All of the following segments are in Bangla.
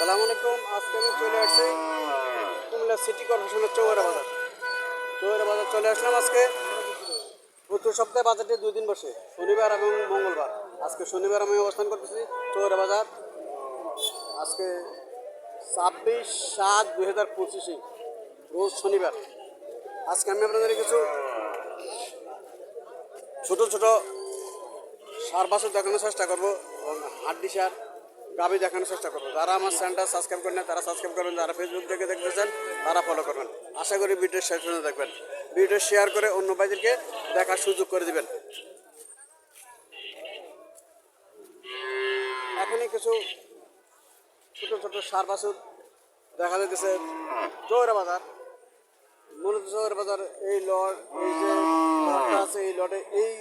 সালাম আলাইকুম, আজকে আমি চলে আসছি কুমিল্লা সিটি কর্পোরেশনের চৌরা বাজার। চৌরা বাজার চলে আসলাম আজকে। প্রতি সপ্তাহে বাজারটি দুই দিন বসে, শনিবার এবং মঙ্গলবার। আজকে শনিবার আমি অবস্থান করতেছি চৌরা বাজার। আজকে ছাব্বিশ সাত দুই হাজার পঁচিশে, রোজ শনিবার। আজকে আমি আপনাদের কিছু ছোট ছোট সার বাছর দেখানোর চেষ্টা করব, হাড্ডি সার। গাবি দেখানোর চেষ্টা করব। যারা আমার চ্যানেলটা সাবস্ক্রাইব করেন তারা সাবস্ক্রাইব করবেন। যারা ফেসবুক থেকে দেখতেছেন, তারা ফলো করবেন। আশা করি ভিডিও শেষ পর্যন্ত দেখবেন। ভিডিও শেয়ার করে অন্য ভাইদেরকে দেখার সুযোগ করে দিবেন। এখনই কিছু ছোট ছোট সার বাছুর দেখা যাচ্ছে চৌরা বাজার। মূলত চৌরা বাজার, এই লট, এই যে আছে, এই লটে এই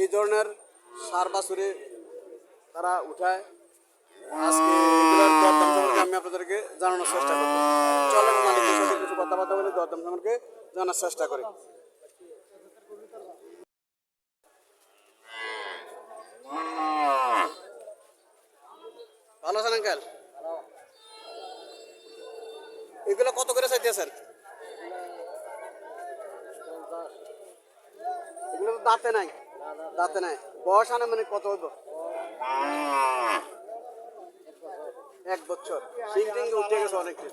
এই ধরনের সার বাছুরে তারা উঠায়। আজকে আপনাদেরকে জানানোর চেষ্টা করব। চলেন মালিকের কিছু কথাবার্তা বলে, দরদাম সম্পর্কে জানার চেষ্টা করি। ভালো আছেন আঙ্কেল? এগুলো কত করে চাইতেছেন? এগুলো তো দাঁতে নাই। দাঁতে নাই। বয়স আনে মানে কত হইব? এক বছর। সিং টিং উঠে গেছে অনেকটি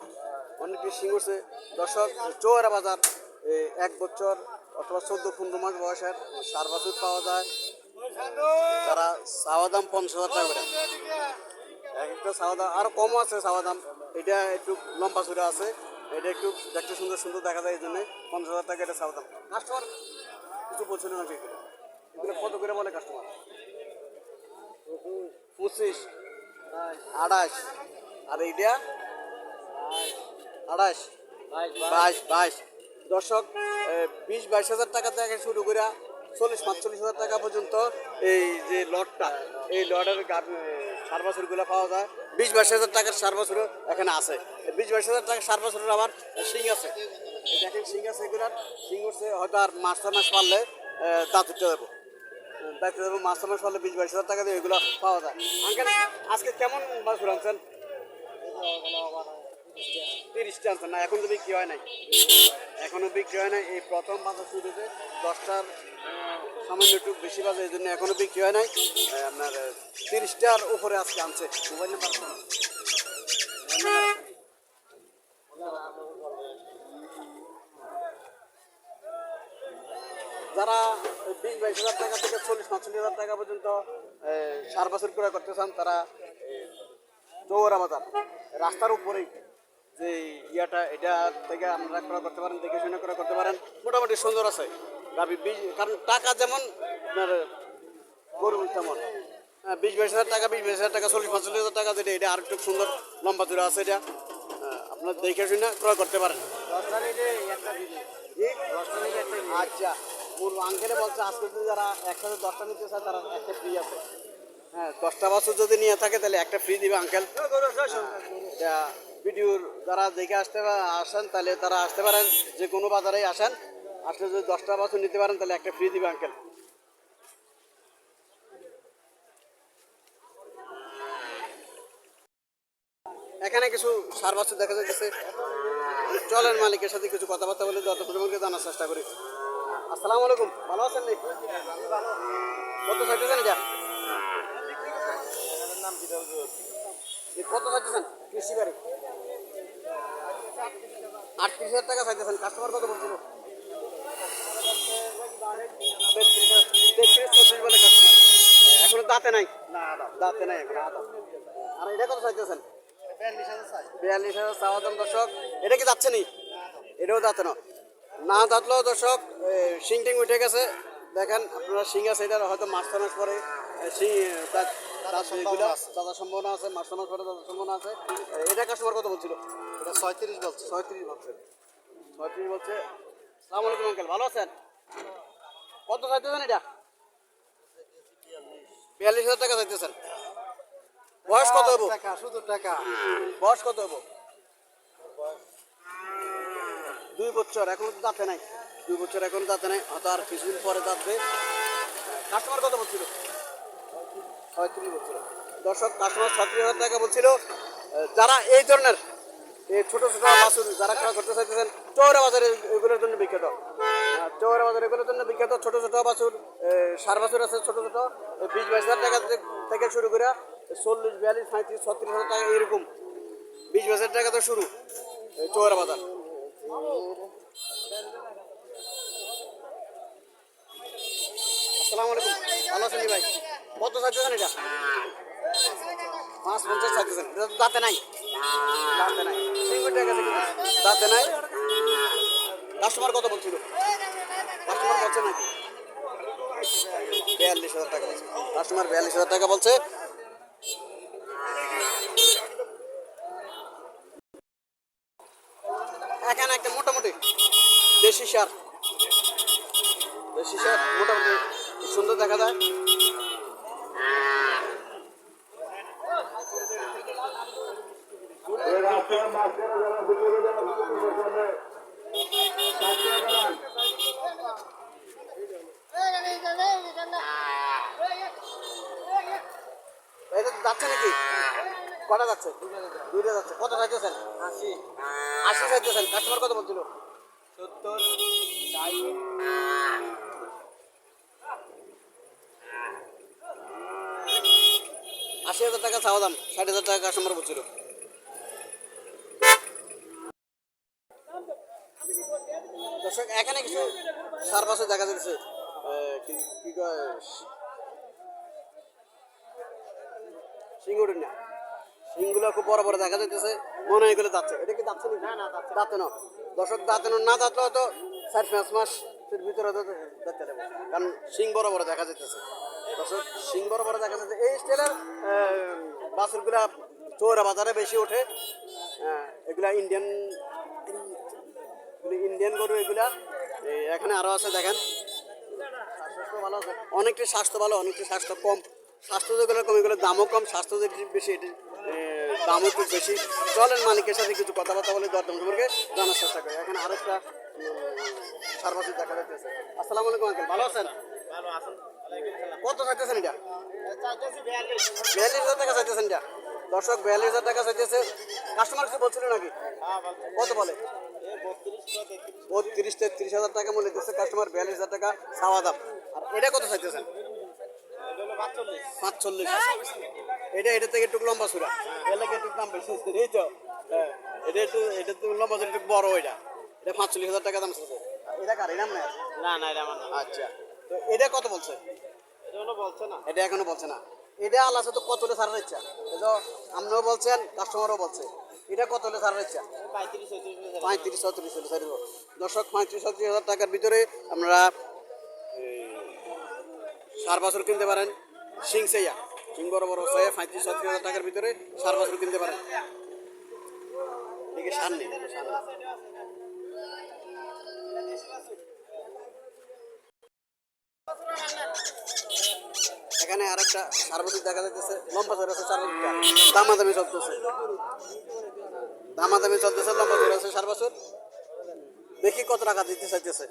অনেকটি সিং উঠছে। দর্শক চৌরা বাজার এক বছর অথবা চোদ্দ, পনেরো মাস বয়সের সার বাছুর পাওয়া যায়। তারা চাওয়া দাম পঞ্চাশ হাজার টাকা করে। এক একটা চাওয়া দাম আরও কমও আছে চাওয়া দাম। এটা একটু লম্বা চূড়া আছে। এটা একটু দেখতে সুন্দর সুন্দর দেখা যায় এই জন্য। পঞ্চাশ হাজার টাকা এটা চাওয়া দাম। কাস্টমার কিছু বলছে না? এগুলো কত করে বলে কাস্টমার পঁচিশ। আঠাশ। আর এইটা? আঠাশ। বাইশ বাইশ। দর্শক বিশ, বাইশ হাজার টাকা থেকে শুরু করে চল্লিশ, পাঁচচল্লিশ হাজার টাকা পর্যন্ত এই যে লটটা, এই লটের সার বছরগুলো পাওয়া যায়। বিশ, বাইশ হাজার টাকার সার বছরও এখানে আছে। বিশ, বাইশ হাজার টাকার সার বছরের আবার শিং আছে। দেখেন শিং আছে এগুলার। শিং উঠছে, হয়তো আর মাস মাস পারলে দাঁত উঠতে দেবো। দায়িত্ব দেবো, মাস ছয় মাস পারলে বিশ, বাইশ হাজার টাকা দিয়ে এগুলো পাওয়া যায়। আঙ্কেল, আজকে কেমন বাছুর আনছেন? তিরিশটা আনছেন না, এখন তো বিক্রি হয় নাই। এখনও বিক্রি হয় নাই, এই প্রথম বাজার শুরুতে দশটার সামান্য একটু বেশি বাজে, এই জন্য এখনও বিক্রি হয় নাই। আপনার তিরিশটার উপরে আজকে আনছে। মোবাইল নাম্বার যারা বিশ বাইশ হাজার টাকা থেকে চল্লিশ পাঁচচল্লিশ হাজার টাকা পর্যন্ত সার বছর ক্রয় করতে চান তারা চৌরা বাজার রাস্তার উপরেই যে ইয়াটা এটা থেকে আপনারা ক্রয় করতে পারেন দেখে শুনে ক্রয় করতে পারেন মোটামুটি সুন্দর আছে। গাবি কারণ টাকা যেমন আপনার গরু তেমন। হ্যাঁ, বিশ বাইশ হাজার টাকা বিশ বাইশ হাজার টাকা চল্লিশ পঁয়তাল্লিশ হাজার টাকা যেটা এটা আর একটু সুন্দর লম্বা দূরে আছে এটা। হ্যাঁ, আপনার দেখে শুনে ক্রয় করতে পারেন? আচ্ছা। ওর আঙ্কেলে বলছে, আজকে যদি যারা একসাথে দশটা নিতে চায়, তারা একটা ফ্রি আছে। হ্যাঁ দশটা বছর যদি নিয়ে থাকে, তাহলে একটা ফ্রি দিবে আঙ্কেল ভিডিওর যারা দেখে আসতে আসেন, তাহলে তারা আসতে পারেন, যে কোনো বাজারেই আসেন। আসলে যদি দশটা বছর নিতে পারেন, তাহলে একটা ফ্রি দিবে আঙ্কেল এখানে কিছু সার বছর দেখা যাচ্ছে চলেন মালিকের সাথে কিছু কথাবার্তা বলে যত পরিমাণকে জানার চেষ্টা করি। আসসালামু আলাইকুম। ভালো আছেন নাকি? কত চাইতেছেন এটা? এ কত চাইতেছেন? কৃষি বাড়ি। আটত্রিশ হাজার টাকা চাইতেছেন। কাস্টমার কত বলছিল? এখনও দাঁতে নাই? দাঁতে নাই এখন। আর এটা কত চাইতেছেন? বিয়াল্লিশ হাজার চাওয়া দাম দর্শক। এটা কি যাচ্ছে নি? এটাও দাঁতে না। না দাঁতলেও দর্শক শিং টিং উঠে গেছে। দেখেন আপনারা শিং আছে এটা হয়তো মাস পরে শিং দাদার সম্ভাবনা আছে মাস পরে দাদার সম্ভাবনা আছে। এটা কাস্টমার কত বলছিল? এটা ছয়ত্রিশ বলছে। ছয়ত্রিশ বলছে। ছয়ত্রিশ বলছে। সালাম আলাইকুম আঙ্কেল ভালো আছেন? কত চাইতেছেন এটা? বিয়াল্লিশ হাজার টাকা চাইতেছেন। বয়স কত হব টাকা শুধু টাকা। বয়স কত হব দুই বছর এখন তো দাঁতে নাই। দুই বছর এখন দাঁতে নাই, হয়তো আর কিছুদিন পরে দাঁতবে। কাস্টমার কত বলছিল? ছয়ত্রিশ বছর। দর্শক, কাস্টমার ছত্রিশ হাজার টাকা বলছিল। যারা এই ধরনের, এই ছোট ছোট বাছুর, যারা খেলা করতে চাইতেছেন, চৌরা বাজারে এগুলোর জন্য বিখ্যাত। চৌরা বাজার এগুলোর জন্য বিখ্যাত ছোট ছোট বাছুর সার বাছুর আছে ছোট ছোট। বিশ, বাইশ হাজার টাকা থেকে- শুরু করে চল্লিশ, বিয়াল্লিশ পঁয়ত্রিশ ছত্রিশ হাজার টাকা এরকম। বিশ, বাইশ হাজার টাকা তো শুরু চৌরা বাজার। পাঁচ পঞ্চাশ চাইতেছেন। দাঁতে নাই। দাঁতে নাই। দাঁতে নাই। কাস্টমার কত বলছিল? কাস্টমার বলছে নাকি? বিয়াল্লিশ হাজার টাকা বলছে। কাস্টমার বিয়াল্লিশ হাজার টাকা বলছে এখানে একটা মোটামুটি দেশি সার মোটামুটি সুন্দর দেখা যায়। যাচ্ছে নাকি? কটা যাচ্ছে? দুইটা যাচ্ছে। কত চাইতেছেন? আশি। আশি চাইতেছেন। কাস্টমার কত বলছিল? সত্তর আশি হাজার টাকা চাওয়া দাম ষাট হাজার টাকা কাস্টমার বলছিল। দর্শক এখানে কিছু সার পাশে দেখা যাচ্ছে কি- কয় সিঙ্গুর না। সিংগুলো খুব বড় বড় দেখা যাইতেছে মনে হয় এগুলো যাচ্ছে এটা কি যাচ্ছে না না দাঁতে না। দর্শক দাঁতে না দাঁতলে হয়তো চার পাঁচ মাসের ভিতরে হয়তো দেবো কারণ সিং বড় বড় দেখা যাইতেছে। দর্শক সিং বড় বড় দেখা যাচ্ছে এই স্টাইলের বাছুরগুলা চৌরা বাজারে বেশি ওঠে। এগুলা ইন্ডিয়ান ইন্ডিয়ান গরু এগুলা। এখানে আরও আছে, দেখেন। স্বাস্থ্য ভালো আছে। অনেকটি স্বাস্থ্য ভালো, অনেকটি স্বাস্থ্য কম। স্বাস্থ্য যেগুলো কম, এগুলোর দামও কম। স্বাস্থ্য বেশি, এটি এ, দামও একটু বেশি। চলেন মালিকের সাথে কিছু কথাবার্তা বলে দরদাম সম্পর্কে জানার চেষ্টা করি। এখানে আরেকটা সার্ভাসিস দেখা যাচ্ছে আসসালামু আলাইকুম আঙ্কেল। ভালো আছেন? কত চাইতেছেন এটা? বিয়াল্লিশ হাজার টাকা চাইতেছেন এটা। দর্শক বিয়াল্লিশ হাজার টাকা চাইতেছে। কাস্টমার কিছু বলছিল নাকি? কত বলে? বত্রিশ তেত্রিশ হাজার টাকা মূল্য দিচ্ছে কাস্টমার বিয়াল্লিশ হাজার টাকা চাওয়া দাম। আর এটা কত চাইতেছেন? পাঁচচল্লিশ। এটা এটা থেকে একটু লম্বা সুরা। এলাকা একটু দাম বেশি হচ্ছে, এই তো। হ্যাঁ, এটা একটু এটা একটু লম্বা একটু বড় এটা। এটা পাঁচচল্লিশ হাজার টাকা দাম চাচ্ছে এটা কার এনাম না না না এটা আমার আচ্ছা। তো এটা কত বলছে? এটা হলো বলছে না। এটা এখনও বলছে না। এটা আল্লাহ তো কত হলে ছাড়ার ইচ্ছা? এটা আপনিও বলছেন কাস্টমারও বলছে। এটা কত হলে ছাড়ার ইচ্ছা? পঁয়ত্রিশ ছত্রিশ পঁয়ত্রিশ ছত্রিশ হলে ছাড়ব। দর্শক পঁয়ত্রিশ ছত্রিশ হাজার টাকার ভিতরে আপনারা সার বাছর কিনতে পারেন। সিং সেইয়া বড় বড় সেইয়া পঁয়ত্রিশ হাজার টাকার ভিতরে সার বছর কিনতে পারেন এদিকে সার নেই সার। এখানে সার্বজনীন দেখা যাচ্ছে লম্বা চড়ে আছে সার্বজনীনটা দামাদামি চলতেছে। দামাদামি চলতেছে, লম্বা চড়ে আছে সার বছর। দেখি কত টাকা দিতে চাইতেছে।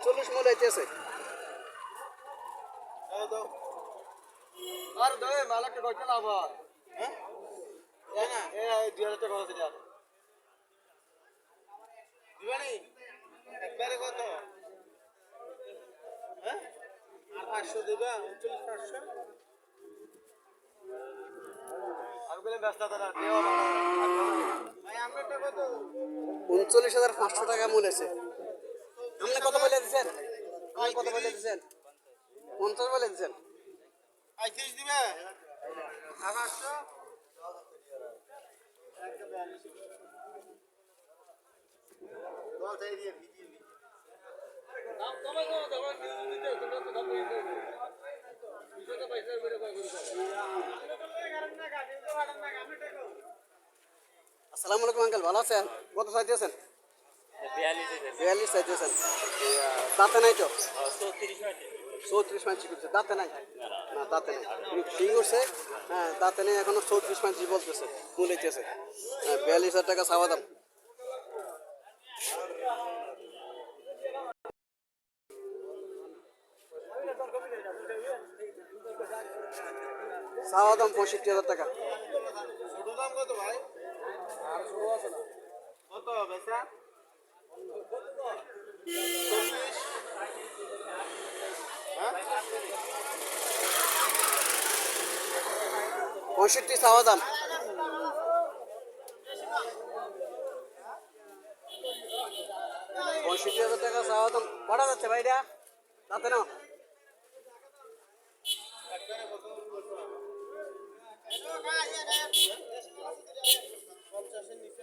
উনচল্লিশ মূল আইতেছে আর দে মালাকে কইতে না আবার। হ্যাঁ? এ না এ দুই হাজার টাকা আছে দিবানি একবারে কত? হ্যাঁ? আর পাঁচশো দিবা উনচল্লিশ পাঁচশো? উনচল্লিশ হাজার পাঁচশো টাকা মূল আছে আপনি কত বলে দিচ্ছেন আপনি কত বলে দিচ্ছেন পঞ্চাশ বলে দিচ্ছেন পঁয়ত্রিশ দিবে? আসসালামু আলাইকুম আঙ্কেল ভালো আছেন? কত চাইতেছেন বিয়াল্লিশ চাইতেছেন দাঁতে নাই তো? চৌত্রিশ পাঁচি করছে দাঁতে নাই? না দাঁতে নাই। সিং করছে হ্যাঁ দাঁতে নেই এখনও চৌত্রিশ পাঁচি বলতেছে বলেছে হ্যাঁ বিয়াল্লিশ হাজার টাকা চাওয়া দাম। চাওয়া দাম পঁয়ষট্টি হাজার টাকা। ছোট দাম কত ভাই? আর ছোট আছে না। কত বেচা পঁয়ষট্টি চাওয়া দাম। পঁয়ষট্টি হাজার টাকা চাওয়া দাম। কটা যাচ্ছে ভাইরা? তাতে না পঞ্চাশের নিচে